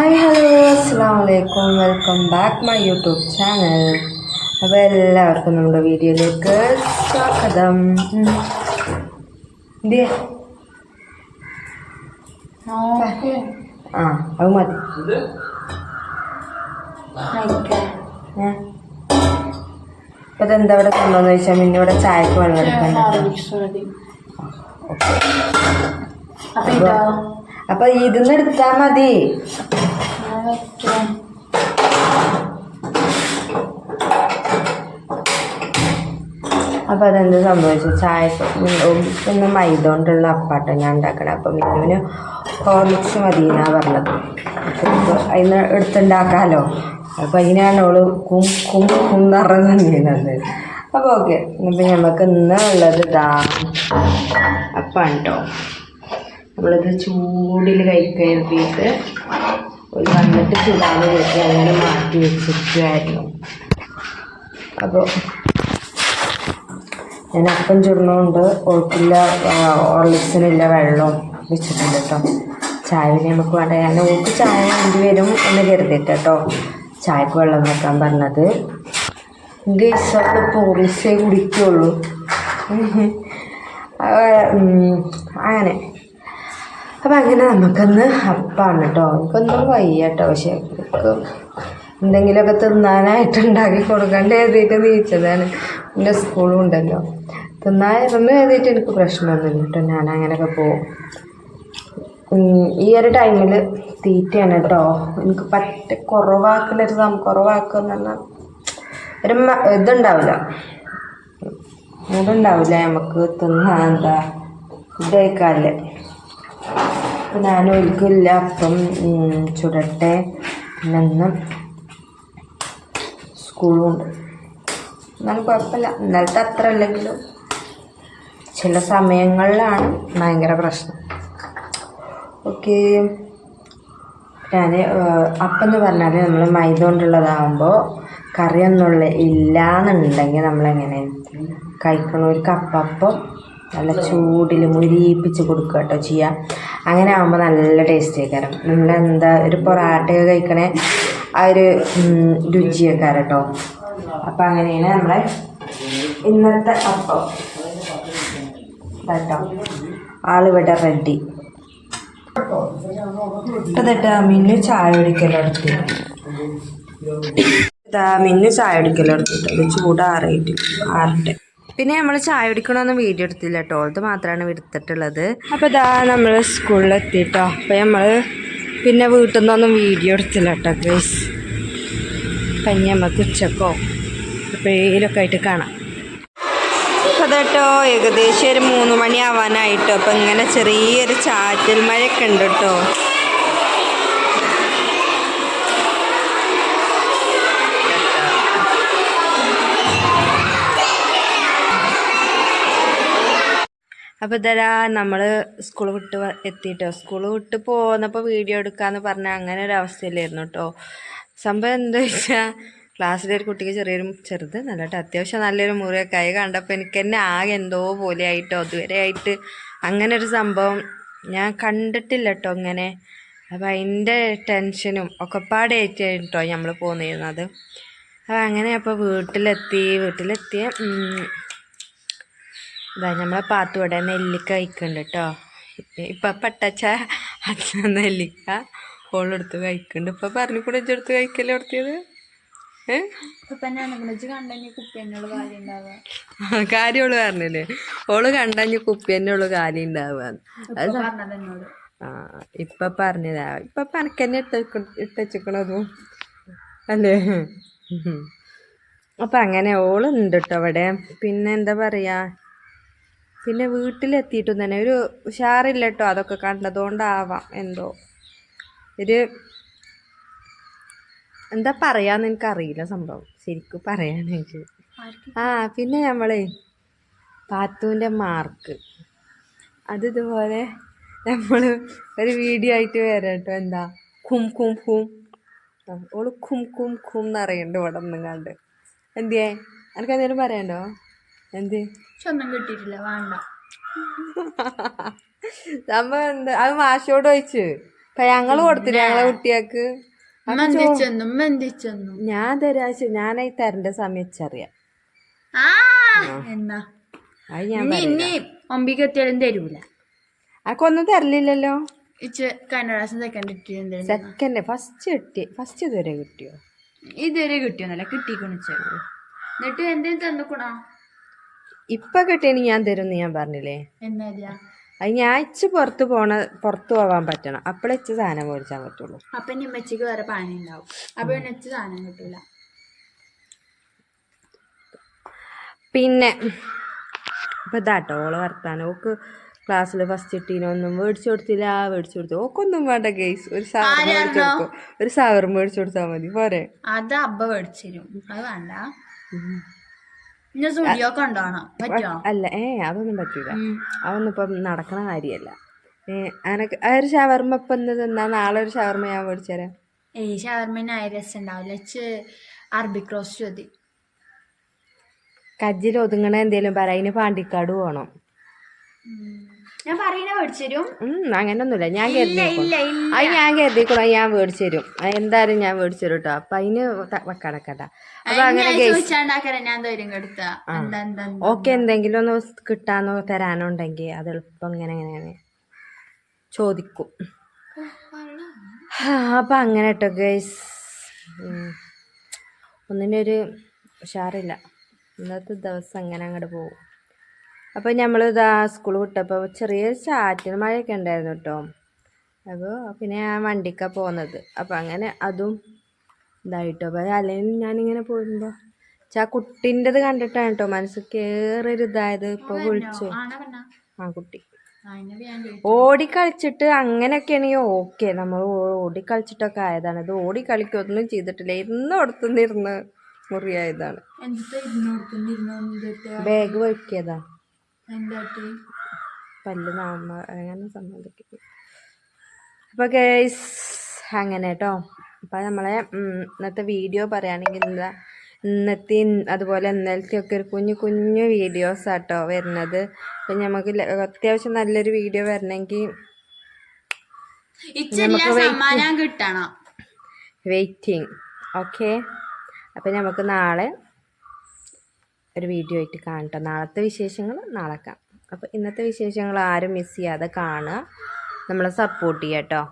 Hi hello അസ്സാം വലൈക്കും welcome back my YouTube channel അപ്പോൾ എല്ലാവർക്കും നമ്മുടെ വീഡിയോയിലേക്ക് സ്വാഗതം. ആ അത് മതി? അപ്പോൾ ഇതെന്താ ഇവിടെ കൊണ്ടുവന്ന് ചോദിച്ചാൽ പിന്നെ ഇവിടെ ചായക്ക് വെള്ളം എടുക്കണ്ട. അപ്പൊ ഇതോ. അപ്പോൾ ഇതിന്ന് എടുത്താൽ മതി. ഞാൻ അപ്പോൾ അതെന്ത് സംഭവിച്ചു? ചായ ഒന്ന് മൈദ കൊണ്ടുള്ള അപ്പാട്ടോ ഞാൻ ഉണ്ടാക്കണം. അപ്പം മിന്നുവിന് ഹോർലിക്സ് മതി എന്നാ പറഞ്ഞത് അതിന് എടുത്തുണ്ടാക്കാമല്ലോ അപ്പോൾ അതിനാണ് അവൾ കും കും കും എന്ന് പറഞ്ഞത് അപ്പോൾ ഓക്കെ. അപ്പം നമുക്ക് ഇന്ന് ഉള്ളത് ഇതാ അപ്പാണ് കേട്ടോ നമ്മളിത് ചൂടിൽ കഴിക്കരുതിയിട്ട് ഒരു വന്നിട്ട് ചൂടാന്ന് വെച്ച് അങ്ങനെ മാറ്റി വെച്ചിരിക്കുമായിരുന്നു അപ്പോൾ ഞാൻ അപ്പം ചുടുന്നതുകൊണ്ട് ഓർക്കില്ല ഓർലിക്സിനില്ല വെള്ളവും വെച്ചിട്ടുണ്ട് കേട്ടോ. ചായ നമുക്ക് വേണ്ട? ഞാൻ ഓക്ക് ചായ വേണ്ടി വരും എന്ന് കരുതിയിട്ട് കേട്ടോ ചായക്ക് വെള്ളം വെക്കാൻ പറഞ്ഞത്. ഗൈസോട് പോലീസേ കുടിക്കുള്ളൂ. അങ്ങനെ. അപ്പം അങ്ങനെ നമുക്കൊന്ന് അപ്പാണ് കേട്ടോ എനിക്കൊന്നും വയ്യ കേട്ടോ പക്ഷേ എന്തെങ്കിലുമൊക്കെ തിന്നാനായിട്ട് ഉണ്ടാക്കി കൊടുക്കേണ്ട എഴുതിയിട്ട് നീച്ചതാണ്. എന്റെ സ്കൂളും ഉണ്ടല്ലോ. തിന്നായിരുന്നു എഴുതിയിട്ട് എനിക്ക് പ്രശ്നമൊന്നുമില്ല കേട്ടോ ഞാൻ അങ്ങനെയൊക്കെ ഉം, ഈ ഒരു ടൈമിൽ തീറ്റയാണ് കേട്ടോ എനിക്ക് പറ്റ കുറവാക്കലൊരു സം കുറവാക്കുക എന്ന് പറഞ്ഞാൽ ഒരു ഇതുണ്ടാവില്ല. ഇതുണ്ടാവില്ല. നമുക്ക് തിന്നാ എന്താ ഫുഡ് കഴിക്കാല്ലേ അപ്പം ഞാൻ ഒരിക്കില്ല അപ്പം ചുടട്ടെ. നിന്ന് ഇന്ന് സ്കൂളും ഉണ്ട് എന്നാലും കുഴപ്പമില്ല. ഇന്നലത്തെ അത്ര അല്ലെങ്കിലും ചില സമയങ്ങളിലാണ് ഭയങ്കര പ്രശ്നം. ഓക്കെ. ഞാൻ അപ്പം എന്ന് പറഞ്ഞാൽ നമ്മൾ മൈദ കൊണ്ടുള്ളതാകുമ്പോൾ കറിയൊന്നുള്ള ഇല്ലാന്നുണ്ടെങ്കിൽ നമ്മളെങ്ങനെ കഴിക്കണ? ഒരു കപ്പപ്പം നല്ല ചൂടിൽ മുരിയിപ്പിച്ച് കൊടുക്കുക കേട്ടോ ചെയ്യുക അങ്ങനെ ആകുമ്പോൾ നല്ല ടേസ്റ്റ് ആയിക്കാരം. നമ്മളെന്താ ഒരു പൊറാട്ടയൊക്കെ കഴിക്കണേ ആ ഒരു രുചിയൊക്കെ കേട്ടോ അപ്പം അങ്ങനെയാണ് നമ്മളെ ഇന്നത്തെ അപ്പം. കേട്ടോ ആളിവിടെ റെഡി അതെട്ടാ മിന്നു ചായ കുടിക്കലെടുത്തി മിന്നു ചായ കുടിക്കലെടുത്തിട്ട് അത് ചൂടാറിയിട്ട് ആറട്ടെ. പിന്നെ നമ്മൾ ചായ കുടിക്കണമെന്ന് വീഡിയോ എടുത്തില്ല കേട്ടോ അത് മാത്രമാണ് എടുത്തിട്ടുള്ളത്. അപ്പോൾ ഇതാ നമ്മൾ സ്കൂളിൽ എത്തിയിട്ടോ അപ്പോൾ നമ്മൾ പിന്നെ വീട്ടിൽ നിന്നൊന്നും വീഡിയോ എടുത്തില്ല കേട്ടോ ഗ്രേസ് കഞ്ഞി നമുക്ക് ഉച്ചക്കോ? ആയിട്ട് കാണാം. അപ്പോൾ കേട്ടോ ഏകദേശം ഒരു മൂന്ന് മണി ആവാനായിട്ടോ. അപ്പം ഇങ്ങനെ ചെറിയൊരു ചാറ്റൽ മഴയൊക്കെ ഉണ്ട് കേട്ടോ. അപ്പോൾ ഇതരാ നമ്മൾ സ്കൂൾ വിട്ട് എത്തിയിട്ടോ? സ്കൂൾ വിട്ട് പോന്നപ്പോൾ വീഡിയോ എടുക്കാന്ന് പറഞ്ഞ അങ്ങനെ ഒരു അവസ്ഥയിലായിരുന്നു കേട്ടോ സംഭവം എന്താ വെച്ചാൽ ക്ലാസ്സിലെ ഒരു കുട്ടിക്ക് ചെറിയൊരു ചെറുത് നല്ല അത്യാവശ്യം നല്ലൊരു മുറിയൊക്കെ ആയി. കണ്ടപ്പോൾ എനിക്ക് തന്നെ ആകെ എന്തോ പോലെ ആയിട്ടോ. അതുവരെ ആയിട്ട് അങ്ങനെ ഒരു സംഭവം ഞാൻ കണ്ടിട്ടില്ല കേട്ടോ ഇങ്ങനെ. അപ്പം അതിന്റെ ടെൻഷനും ഒക്കെ പാടെ ആയിട്ടോ നമ്മൾ പോന്നിരുന്നത്. അപ്പം അങ്ങനെ അപ്പോൾ വീട്ടിലെത്തി വീട്ടിലെത്തിയ ഇതാ നമ്മളെ പാത്തുവിടെ നെല്ലിക്ക കഴിക്കുന്നുണ്ട് കേട്ടോ ഇപ്പം പട്ടച്ച അച്ഛൻ നെല്ലിക്ക ഓളെടുത്ത് കഴിക്കുന്നുണ്ട്. ഇപ്പം പറഞ്ഞു കൂടെ എടുത്ത് കഴിക്കല്ലേ എന്നോട് കാര്യം ഓൾ പറഞ്ഞില്ലേ? ഓൾ കണ്ടഞ്ഞ് കുപ്പി തന്നെ ഉള്ളു കാര്യം ഉണ്ടാവുക ആ ഇപ്പൊ പറഞ്ഞതാ. ഇപ്പൊ പനക്കന്നെ ഇട്ട് ഇട്ടച്ചിക്കണതും അല്ലേ. അപ്പൊ അങ്ങനെ ഓളുണ്ട് കേട്ടോ അവിടെ പിന്നെ എന്താ പറയാ? പിന്നെ വീട്ടിലെത്തിയിട്ടും തന്നെ ഒരു ഉഷാറില്ല കേട്ടോ അതൊക്കെ കണ്ടതുകൊണ്ടാവാം എന്തോ. ഒരു എന്താ പറയാന്ന് എനിക്കറിയില്ല സംഭവം. ശരിക്കും പറയാനെനിക്ക് ആ പിന്നെ നമ്മളെ പാത്തുവിന്റെ മാർക്ക്. അത് ഇതുപോലെ നമ്മൾ ഒരു വീഡിയോ ആയിട്ട് വരാം കേട്ടോ. എന്താ? കും കും ആ, ഓൾ കും കും ഖും എന്നറിയണ്ട് ഇവിടെ നിന്നും കണ്ട് എന്തിയേ? എനിക്ക് എന്തെങ്കിലും പറയണ്ടോ എന്ത്? ഒന്നും കിട്ടിയിട്ടില്ല വേണ്ട. സംഭവം എന്താ? അത് മാഷോട് ചോദിച്ചു. അപ്പൊ ഞങ്ങൾ കൊടുത്തില്ല ഞങ്ങളെ കുട്ടിയാക്ക് മന്തിച്ചെന്നും മന്തിച്ചെന്നും. ഞാൻ തരാശ ഞാനായി തരേണ്ട സമയച്ചറിയാം എന്നാ. അത് ഞാൻ ഇനി ഒമ്പിക്ക് എത്തിയാലും തരൂല. അനക്കൊന്നും തരലില്ലല്ലോ? സെക്കൻഡ് ഫസ്റ്റ് കിട്ടി. ഫസ്റ്റ് ഇതുവരെ കിട്ടിയോ? ഇതുവരെ കിട്ടിയോന്നല്ല കിട്ടിക്കൊണിച്ച് എന്നിട്ട് എന്തേ തന്നുക്കുണോ ഇപ്പൊ കിട്ടിയെങ്കിൽ ഞാൻ തരുമെന്ന് ഞാൻ പറഞ്ഞില്ലേ? അത് ഞാൻ ഇച്ച് പുറത്ത് പോണ പുറത്ത് പോവാൻ പറ്റണം. അപ്പോഴേ ഇച്ച് സാധനം മേടിച്ചാൻ പറ്റുള്ളൂ. അപ്പൊ ഉമ്മച്ചിക്ക് വേറെ പണി ഉണ്ടാവും അപ്പൊ സാധനം കിട്ടൂല. പിന്നെ ഇപ്പൊ ഇതാട്ടോ ഓൾ വർത്താനം. ഓക്ക് ക്ലാസ്സിൽ ഫസ്റ്റ് കിട്ടീനൊന്നും മേടിച്ചു കൊടുത്തില്ല മേടിച്ചു കൊടുത്തു. ഓക്കൊന്നും വേണ്ട ഗെയ്സ് ഒരു സാവർ മേടിച്ചു കൊടുക്കും. ഒരു സാവർ മേടിച്ചു കൊടുത്താൽ മതി. പോരെ. അത് അബ്ബ മേടിച്ചു തരും. അത് വേണ്ട. അല്ല ഏ അതൊന്നും പറ്റൂല. അതൊന്നും ഇപ്പം നടക്കണ കാര്യല്ല. ഏ അനക്ക് ആ ഒരു ഷവർമ്മ ഇപ്പൊ ഇന്ന് തിന്നാ? നാളെ ഒരു ഷവർമ്മ ഞാൻ മേടിച്ചു തരാം. ഏയ് രസം ഉണ്ടാവില്ല. അറബിക് റോസ്റ്റ് മതി. കജ്ജിൽ ഒതുങ്ങണ എന്തേലും പറ. അതിന് പാണ്ടിക്കാട് പോകണം ഞാൻ പറയുന്ന മേടിച്ചു തരും. അങ്ങനൊന്നുമില്ല. ഞാൻ കരുതി അത് ഞാൻ കരുതിക്കൂടാ ഞാൻ മേടിച്ചു തരും. എന്തായാലും ഞാൻ മേടിച്ചു തരും കേട്ടോ അപ്പൊ അതിന് വെക്കണക്കട്ട അപ്പൊ അങ്ങനെ? ഓക്കെ എന്തെങ്കിലും ഒന്ന് കിട്ടാനോ തരാനോ ഉണ്ടെങ്കിൽ അത് എളുപ്പം ഇങ്ങനെ ഇങ്ങനെ ചോദിക്കും. അപ്പൊ അങ്ങനെ കേട്ടോ ഗൈസ് ഒന്നിന്റെ ഒരു ഉഷാറില്ല. ഇന്നത്തെ ദിവസം അങ്ങനെ അങ്ങോട്ട് പോകും അപ്പോൾ നമ്മൾ ഇതാ സ്കൂൾ വിട്ടപ്പോൾ ചെറിയ ചാറ്റൽ മഴയൊക്കെ ഉണ്ടായിരുന്നു കേട്ടോ അപ്പോൾ പിന്നെ ഞാൻ വണ്ടിക്കാണ് പോകുന്നത് അപ്പോൾ അങ്ങനെ അതും ഇതായിട്ടോ. അപ്പോൾ അല്ലെങ്കിൽ ഞാനിങ്ങനെ പോയിരുമ്പോൾ ചാ കുട്ടിന്റെത് കണ്ടിട്ടാണ് കേട്ടോ മനസ്സ് കയറി ഇതായത്. ഇപ്പോൾ വിളിച്ചു? ആ കുട്ടി. ഓടിക്കളിച്ചിട്ട് അങ്ങനെയൊക്കെയാണെങ്കിൽ ഓക്കെ. നമ്മൾ ഓടിക്കളിച്ചിട്ടൊക്കെ ആയതാണ്. ഇത് ഓടിക്കളിക്കൊന്നും ചെയ്തിട്ടില്ല. ഇന്നും അടുത്തു നിന്നിരുന്ന് മുറിയായതാണ്. ബാഗ് വയ്ക്കിയതാ എന്താട്ടി? പല്ല് നാമ അങ്ങനെ സംബന്ധിക്കും. അപ്പോൾ കേസ് അങ്ങനെ കേട്ടോ അപ്പോൾ നമ്മളെ ഇന്നത്തെ വീഡിയോ പറയുകയാണെങ്കിൽ എന്താ ഇന്നത്തെ അതുപോലെ ഇന്നലത്തെ ഒക്കെ ഒരു കുഞ്ഞു കുഞ്ഞു വീഡിയോസ് ആട്ടോ വരുന്നത്. അപ്പം നമുക്ക് അത്യാവശ്യം നല്ലൊരു വീഡിയോ വരണമെങ്കിൽ വെയിറ്റിംഗ് ഓക്കെ അപ്പം നമുക്ക് നാളെ ഒരു വീഡിയോ ആയിട്ട് കാണട്ടോ. നാളത്തെ വിശേഷങ്ങൾ നാളെ കാണാം. അപ്പോൾ ഇന്നത്തെ വിശേഷങ്ങൾ ആരും മിസ് ചെയ്യാതെ കാണുക. നമ്മളെ സപ്പോർട്ട് ചെയ്യാം കേട്ടോ